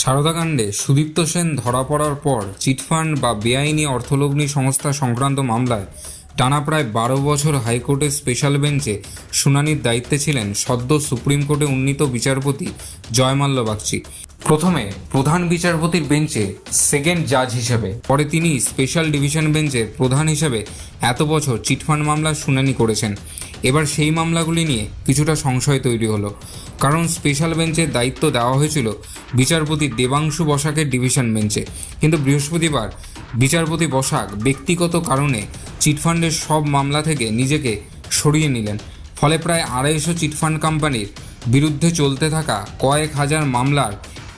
সারদাকাণ্ডে সুদীপ্ত সেন ধরা পড়ার পর চিটফান্ড বা বেআইনি অর্থলগ্নি সংস্থা সংক্রান্ত মামলায় টানা প্রায় বারো বছর হাইকোর্টের স্পেশাল বেঞ্চে শুনানির দায়িত্বে ছিলেন সদ্য সুপ্রিম কোর্টে উন্নীত বিচারপতি জয়মাল্য বাগচি। প্রথমে প্রধান বিচারপতির বেঞ্চে সেকেন্ড জাজ হিসেবে, পরে তিনি স্পেশাল ডিভিশন বেঞ্চের প্রধান হিসেবে এত বছর চিটফান্ড মামলার শুনানি করেছেন। এবার সেই মামলাগুলি নিয়ে কিছুটা সংশয় তৈরি হলো। কারণ স্পেশাল বেঞ্চের দায়িত্ব দেওয়া হয়েছিল বিচারপতি দেবাংশু বসাকের ডিভিশন বেঞ্চে কিন্তু বৃহস্পতিবার বিচারপতি বসাক ব্যক্তিগত কারণে চিটফান্ডের সব মামলা থেকে নিজেকে সরিয়ে নিলেন। ফলে প্রায় আড়াইশো চিটফান্ড কোম্পানির বিরুদ্ধে চলতে থাকা কয়েক হাজার মামলার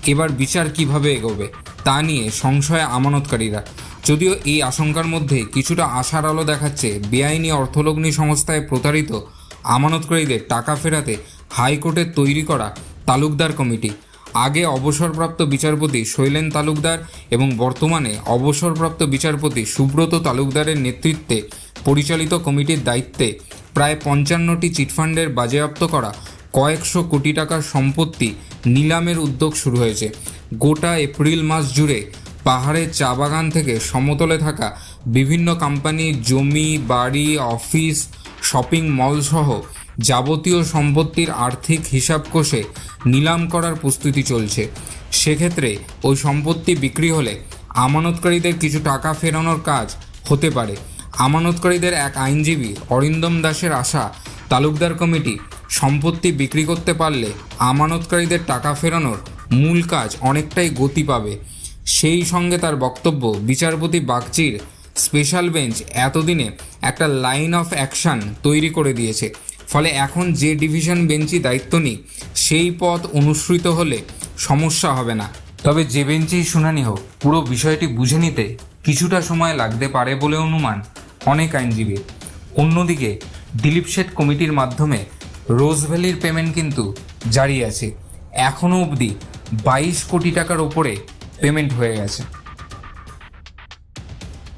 এবার বিচার কীভাবে এগোবে তা নিয়ে সংশয়ে আমানতকারীরা। যদিও এই আশঙ্কার মধ্যে কিছুটা আশার আলো দেখাচ্ছে, বেআইনি অর্থলগ্নি সংস্থায় প্রতারিত, আমানতকারীদের টাকা ফেরাতে হাইকোর্টের তৈরি করা তালুকদার কমিটি। আগে অবসরপ্রাপ্ত বিচারপতি শৈলেন তালুকদার এবং বর্তমানে অবসরপ্রাপ্ত বিচারপতি সুব্রত তালুকদারের নেতৃত্বে পরিচালিত কমিটির দায়িত্বে প্রায় পঞ্চান্নটি চিটফান্ডের বাজেয়াপ্ত করা কয়েকশো কোটি টাকার সম্পত্তি নিলামের উদ্যোগ শুরু হয়েছে। গোটা এপ্রিল মাস জুড়ে পাহাড়ের চা বাগান থেকে সমতলে থাকা বিভিন্ন কোম্পানির জমি, বাড়ি, অফিস, শপিং মল সহ যাবতীয় সম্পত্তির আর্থিক হিসাব কষে নিলাম করার প্রস্তুতি চলছে। সেক্ষেত্রে ওই সম্পত্তি বিক্রি হলে আমানতকারীদের কিছু টাকা ফেরানোর কাজ হতে পারে। আমানতকারীদের এক আইনজীবী অরিন্দম দাসের আশা, তালুকদার কমিটি সম্পত্তি বিক্রি করতে পারলে আমানতকারীদের টাকা ফেরানোর মূল কাজ অনেকটাই গতি পাবে। সেই সঙ্গে তার বক্তব্য, বিচারপতি বাগচির স্পেশাল বেঞ্চ এতদিনে একটা লাইন অফ অ্যাকশন তৈরি করে দিয়েছে। ফলে এখন যে ডিভিশন বেঞ্চই দায়িত্ব নিই সেই পথ অনুসৃত হলে সমস্যা হবে না। তবে যে বেঞ্চেই শুনানি হোক, পুরো বিষয়টি বুঝে নিতে কিছুটা সময় লাগতে পারে বলে অনুমান অনেক আইনজীবীর অন্যদিকে, দিলীপ শেঠ কমিটির মাধ্যমে রোজ ভ্যালির পেমেন্ট কিন্তু জারি আছে। এখনও অবধি বাইশ কোটি টাকার ওপরে পেমেন্ট হয়ে গেছে।